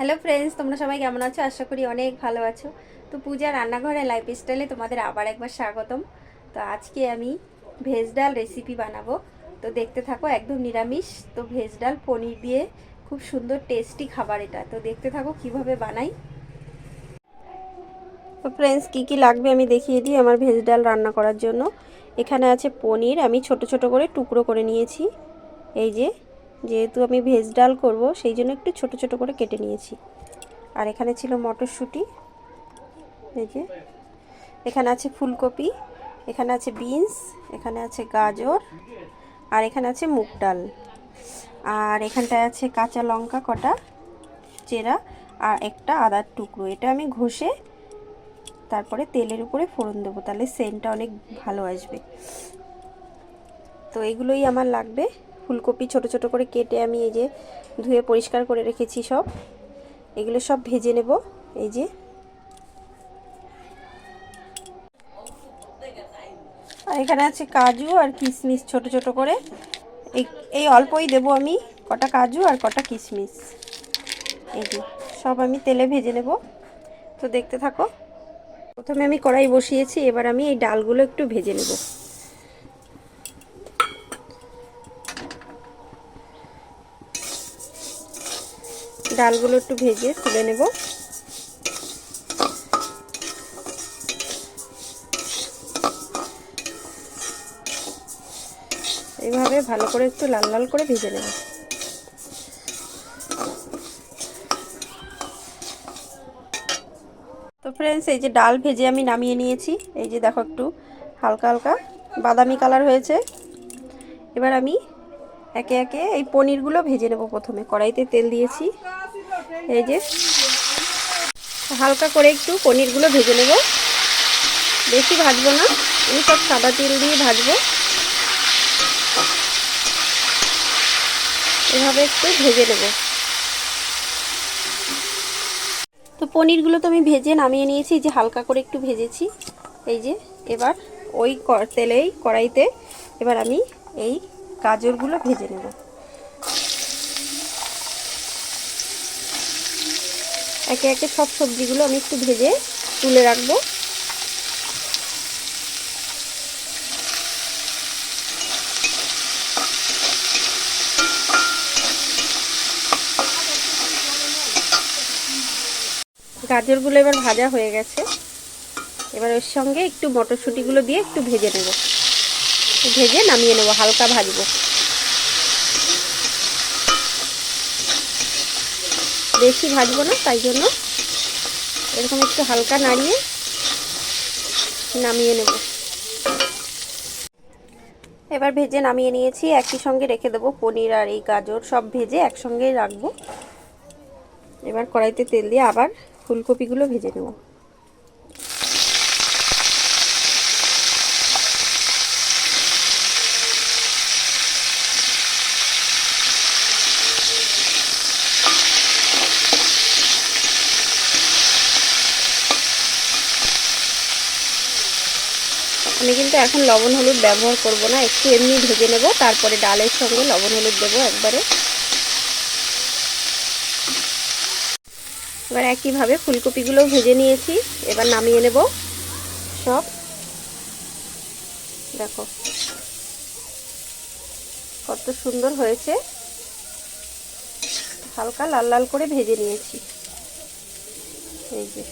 Hello friends তোমরা সবাই কেমন আছো? আশা করি অনেক ভালো আছো। তো পূজা রান্নাঘরে লাইফ স্টাইলে তোমাদের আবার একবার স্বাগতম। তো আজকে আমি ভেজ ডাল রেসিপি বানাবো। তো দেখতে থাকো, একদম নিরামিষ। তো ভেজ ডাল পনির দিয়ে খুব সুন্দর টেস্টি খাবার এটা। তো দেখতে থাকো কীভাবে বানাই। তো ফ্রেন্ডস কী কী লাগবে আমি দেখিয়ে দিই আমার ভেজ ডাল রান্না করার জন্য। এখানে আছে পনির, আমি ছোট ছোট করে টুকরো করে নিয়েছি। এই যে যেহেতু আমি ভেজ ডাল করব, সেই জন্য একটু ছোট ছোট করে কেটে নিয়েছি। আর এখানে ছিল মটরশুঁটি, এই যে। এখানে আছে ফুলকপি, এখানে আছে বিনস, এখানে আছে গাজর, আর এখানে আছে মুগ ডাল। আর এখানটায় আছে কাঁচা লঙ্কা কটা, চেরা, আর একটা আদার টুকরো। এটা আমি ঘষে তারপরে তেলের উপরে ফোড়ন দেবো, তাহলে সেন্টটা অনেক ভালো আসবে। তো এগুলোই আমার লাগবে। ফুলকপি ছোট ছোট করে কেটে আমি এই যে ধুয়ে পরিষ্কার করে রেখেছি সব। এগুলো সব ভেজে নেব, এই যে। আর এখানে আছে কাজু আর কিশমিশ ছোট ছোট করে। এই অল্পই দেব আমি কটা কাজু আর কটা কিশমিশ। এই যে, সব আমি তেলে ভেজে নেব। তো দেখতে থাকো। প্রথমে আমি কড়াই বসিয়েছি, এবার আমি এই ডালগুলো একটু ভেজে নেব। ডালগুলো একটু ভেজে তুলে নেব। এইভাবে ভালো করে একটু লাল লাল করে ভেজে নেব। তো ফ্রেন্ডস এই যে ডাল ভেজে আমি নামিয়ে নিয়েছি। এই যে দেখো একটু হালকা হালকা বাদামি কালার হয়েছে। এবার আমি একে একে এই পনিরগুলো ভেজে নেব প্রথমে। কড়াইতে তেল দিয়েছি। এই যে, হালকা করে একটু পনিরগুলো ভেজে নেব। বেশি ভাজবো না, আমি সব সাদা তেল দিয়ে ভাজবো। এভাবে একটু ভেজে নেব। তো পনিরগুলো তো আমি ভেজে নামিয়ে নিয়েছি যে হালকা করে একটু ভেজেছি। এই যে, এবার ওই তেলেই কড়াইতে এবার আমি এই গাজরগুলো ভেজে নেব। একে একে সব সবজিগুলো আমি একটু ভেজে তুলে রাখব। গাজরগুলো এবার ভাজা হয়ে গেছে। এবার ওর সঙ্গে একটু মটরশুঁটিগুলো দিয়ে একটু ভেজে নেব। ভেজে নামিয়ে নেব, হালকা ভাজবো। বেশি ভাজবো না, তাই জন্য এরকম একটু হালকা নাড়িয়ে নামিয়ে নেব। এবার ভেজে নামিয়ে নিয়েছি, একই সঙ্গে রেখে দেবো পনির আর এই গাজর, সব ভেজে একসঙ্গেই রাখব। এবার কড়াইতে তেল দিয়ে আবার ফুলকপিগুলো ভেজে নেব। কিন্তু এখন লবণ হলুদ ব্যবহার করব না, একটু এমনি ভেজে নেব, তারপরে ডালের সঙ্গে লবণ হলুদ দেবো একবারে। এবার একইভাবে ফুলকপিগুলো ভেজে নিয়েছি, এবার নামিয়ে নেব সব। দেখো, কত সুন্দর হয়েছে। হালকা লাল লাল করে ভেজে নিয়েছি। এই যে।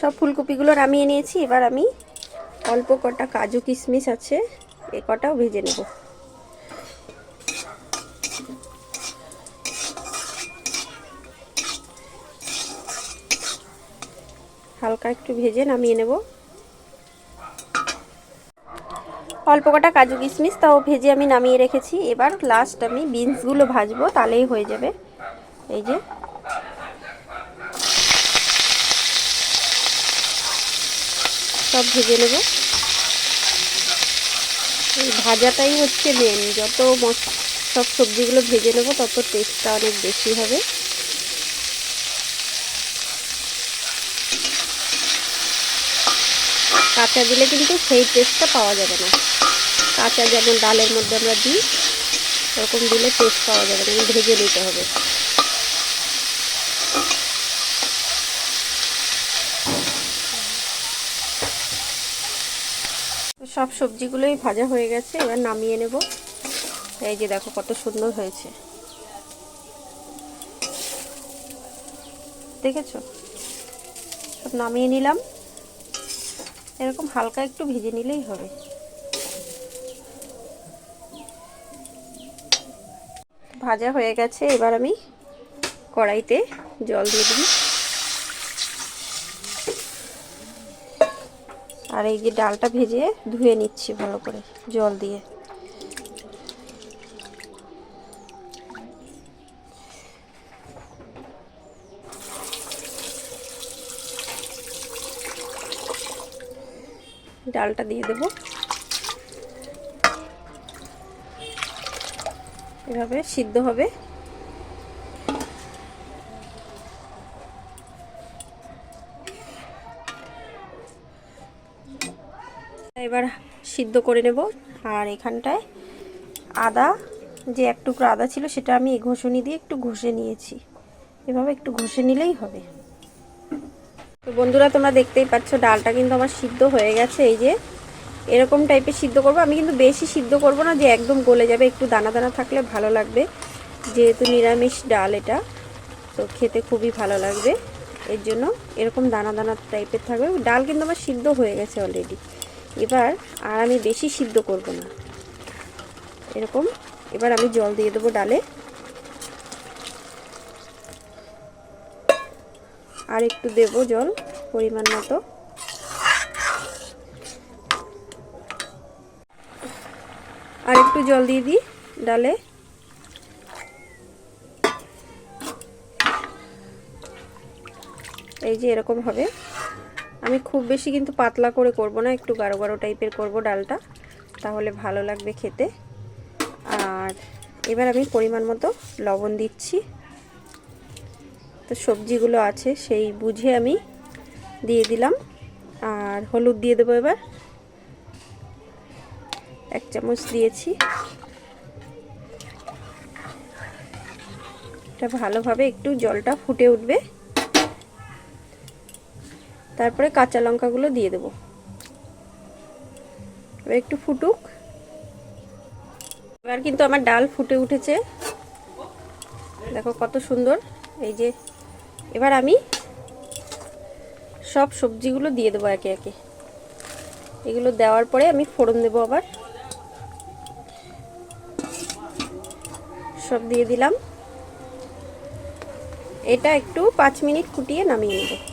সব ফুলকপিগুলো নামিয়ে নিয়েছি। এবার আমি অল্প কটা কাজু কিশমিশ আছে, এ কটাও ভেজে নেব। হালকা একটু ভেজে নামিয়ে নেব। অল্প কটা কাজু কিশমিশ তাও ভেজে আমি নামিয়ে রেখেছি। এবার লাস্ট আমি বিনসগুলো ভাজবো, তাহলেই হয়ে যাবে। এই যে সব ভেজে নেব। ভাজাটাই হচ্ছে মেন যত সব সবজিগুলো ভেজে নেব, তত টেস্টটা অনেক বেশি হবে। কাঁচা দিলে কিন্তু সেই টেস্টটা পাওয়া যাবে না। কাঁচা যেমন ডালের মধ্যে আমরা দিই এরকম দিলে টেস্ট পাওয়া যাবে না। ভেজে নিতে হবে। সব সবজিগুলোই ভাজা হয়ে গেছে, এবার নামিয়ে নেব। এই যে দেখো কত সুন্দর হয়েছে। দেখেছ? সব নামিয়ে নিলাম। এরকম হালকা একটু ভেজে নিলেই হবে। ভাজা হয়ে গেছে, এবার আমি কড়াইতে জল দিয়ে দিই। আর এই যে ডালটা ভেজে ধুয়ে নিচ্ছি ভালো করে, জল দিয়ে। ডালটা দিয়ে দেব। এভাবে সিদ্ধ হবে। এবার সিদ্ধ করে নেব। আর এখানটায় আদা, যে এক টুকরো আদা ছিল সেটা আমি এই ঘষণি দিয়ে একটু ঘষে নিয়েছি। এভাবে একটু ঘষে নিলেই হবে। তো বন্ধুরা, তোমরা দেখতেই পাচ্ছ ডালটা কিন্তু আমার সিদ্ধ হয়ে গেছে। এই যে এরকম টাইপের সিদ্ধ করব। আমি কিন্তু বেশি সিদ্ধ করব না, যে একদম গলে যাবে। একটু দানা দানা থাকলে ভালো লাগবে। যেহেতু নিরামিষ ডাল এটা, তো খেতে খুবই ভালো লাগবে। এর জন্য এরকম দানা দানা টাইপের থাকবে। ডাল কিন্তু আমার সিদ্ধ হয়ে গেছে অলরেডি এবার আর আমি বেশি সিদ্ধ করব না। এরকম, এবার আমি জল দিয়ে দেবো ডালে। আর একটু দেব জল, পরিমাণ মতো। আর একটু জল দিয়ে দিই ডালে। এই যে এরকম হবে। আমি খুব বেশি কিন্তু পাতলা করে করব না, একটু গাঢ় গাঢ় টাইপের করব ডালটা, তাহলে ভালো লাগবে খেতে। আর এবার আমি পরিমাণ মতো লবণ দিচ্ছি। তো সবজিগুলো আছে, সেই বুঝে আমি দিয়ে দিলাম। আর হলুদ দিয়ে দেবো এবার। এক চামচ দিয়েছি। এটা ভালোভাবে একটু জলটা ফুটে উঠবে। তারপরে কাঁচা লঙ্কাগুলো দিয়ে দেবো। এবার একটু ফুটুক। এবার কিন্তু আমার ডাল ফুটে উঠেছে। দেখো কত সুন্দর। এই যে এবার আমি সব সবজিগুলো দিয়ে দেবো একে একে। এগুলো দেওয়ার পরে আমি ফোড়ন দেবো আবার। সব দিয়ে দিলাম। এটা একটু পাঁচ মিনিট ফুটিয়ে নামিয়ে নেব।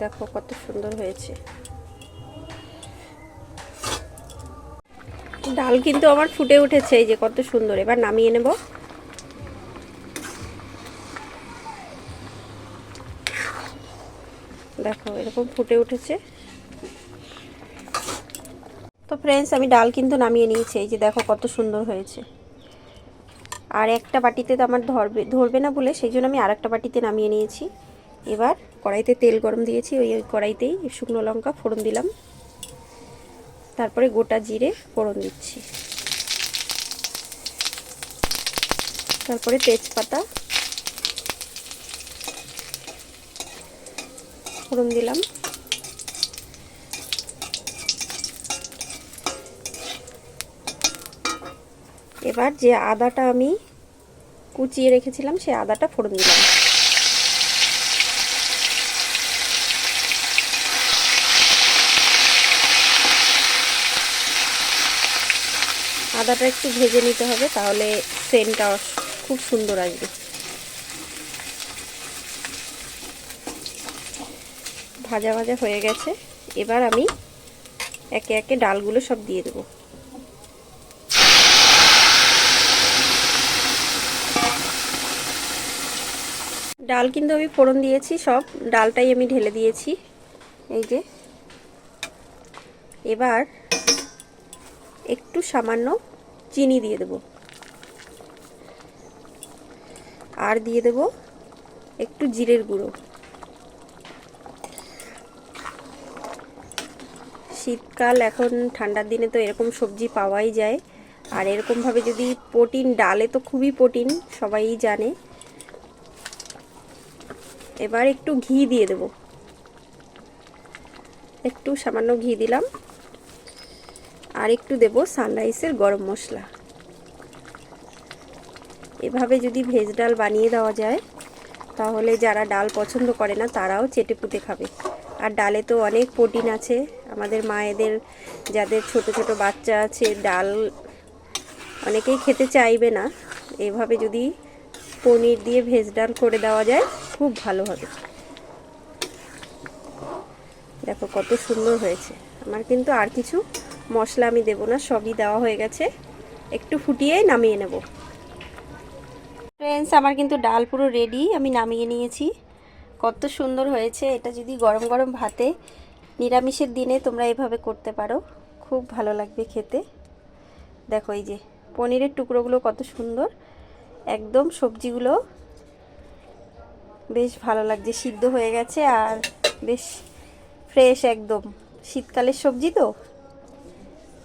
দেখো কত সুন্দর হয়েছে। ডাল কিন্তু আমার ফুটে উঠেছে, এই যে কত সুন্দর। এবার নামিয়ে নেব। দেখো, এরকম ফুটে উঠেছে। তো ফ্রেন্ডস আমি ডাল কিন্তু নামিয়ে নিয়েছি, এই যে দেখো কত সুন্দর হয়েছে। আর একটা বাটিতে তো আমার ধরবে ধরবে না বলে, সেই জন্য আমি আর একটা বাটিতে নামিয়ে নিয়েছি। এবার কড়াইতে তেল গরম দিয়েছি, ওই ওই কড়াইতেই শুকনো লঙ্কা, ফোড়ন দিলাম। তারপরে গোটা জিরে ফোড়ন দিচ্ছি। তারপরে তেজপাতা ফোড়ন দিলাম। এবার যে আদাটা আমি কুচিয়ে রেখেছিলাম সেই আদাটা ফোড়ন দিলাম। আদাটা একটু ভেজে নিতে হবে, তাহলে সেন্টটা খুব সুন্দর আসবে। ভাজা ভাজা হয়ে গেছে। এবার আমি একে একে ডালগুলো সব দিয়ে দেবো। ডাল কিন্তু আমি ফোড়ন দিয়েছি সব, ডালটাই আমি ঢেলে দিয়েছি। এই যে। এবার একটু সামান্য চিনি দিয়ে দেব। আর দিয়ে দেব একটু জিরের গুঁড়ো। শীতকাল এখন ঠান্ডার দিনে তো এরকম সবজি পাওয়াই যায়। আর এরকমভাবে যদি প্রোটিন, ডালে তো খুবই প্রোটিন সবাই জানে। এবার একটু ঘি দিয়ে দেব। একটু সামান্য ঘি দিলাম। আর একটু দেব সানরাইসের গরম মশলা। এভাবে যদি ভেজ ডাল বানিয়ে দেওয়া যায়, তাহলে যারা ডাল পছন্দ করে না, তারাও চেটে পুটে খাবে। আর ডালে তো অনেক প্রোটিন আছে। আমাদের মায়েদের যাদের ছোট ছোট বাচ্চা আছে, ডাল অনেকেই খেতে চাইবে না। এভাবে যদি পনির দিয়ে ভেজ ডাল করে দেওয়া যায়, খুব ভালো হবে। দেখো কত সুন্দর হয়েছে। আমার কিন্তু আর কিছু মশলা আমি দেবো না, সবই দেওয়া হয়ে গেছে। একটু ফুটিয়ে নামিয়ে নেব। ফ্রেন্ডস আমার কিন্তু ডাল পুরো রেডি আমি নামিয়ে নিয়েছি। কত সুন্দর হয়েছে, এটা যদি গরম গরম ভাতে নিরামিষের দিনে তোমরা এভাবে করতে পারো, খুব ভালো লাগবে খেতে। দেখো এই যে, পনিরের টুকরোগুলো কত সুন্দর, একদম সবজিগুলো বেশ ভালো লাগছে, সিদ্ধ হয়ে গেছে আর বেশ ফ্রেশ একদম। শীতকালের সবজি তো?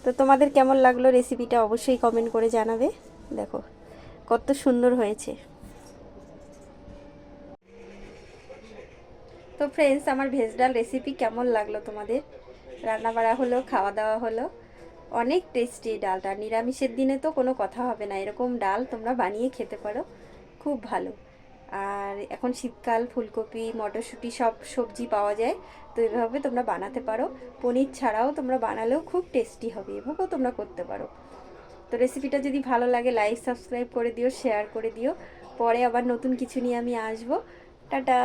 তো তোমাদের কেমন লাগল রেসিপিটা অবশ্যই কমেন্ট করে জানাবে। দেখো, কত সুন্দর হয়েছে। তো ফ্রেন্ডস আমার ভেজ ডাল রেসিপি কেমন লাগল তোমাদের? রান্না বাড়া হলো খাওয়া দাওয়া হলো, অনেক টেস্টি ডালটা। নিরামিষের দিনে তো কোনো কথা হবে না। এরকম ডাল তোমরা বানিয়ে খেতে পারো। খুব ভালো। আর এখন শীতকাল, ফুলকপি, মটরশুঁটি, সব সবজি পাওয়া যায়। তো এভাবে তোমরা বানাতে পারো। পনির ছাড়াও তোমরা বানালেও খুব টেস্টি হবে। এভাবেও তোমরা করতে পারো। তো রেসিপিটা যদি ভালো লাগে লাইক সাবস্ক্রাইব করে দিও শেয়ার করে দিও। পরে আবার নতুন কিছু নিয়ে আমি আসব। টাটা!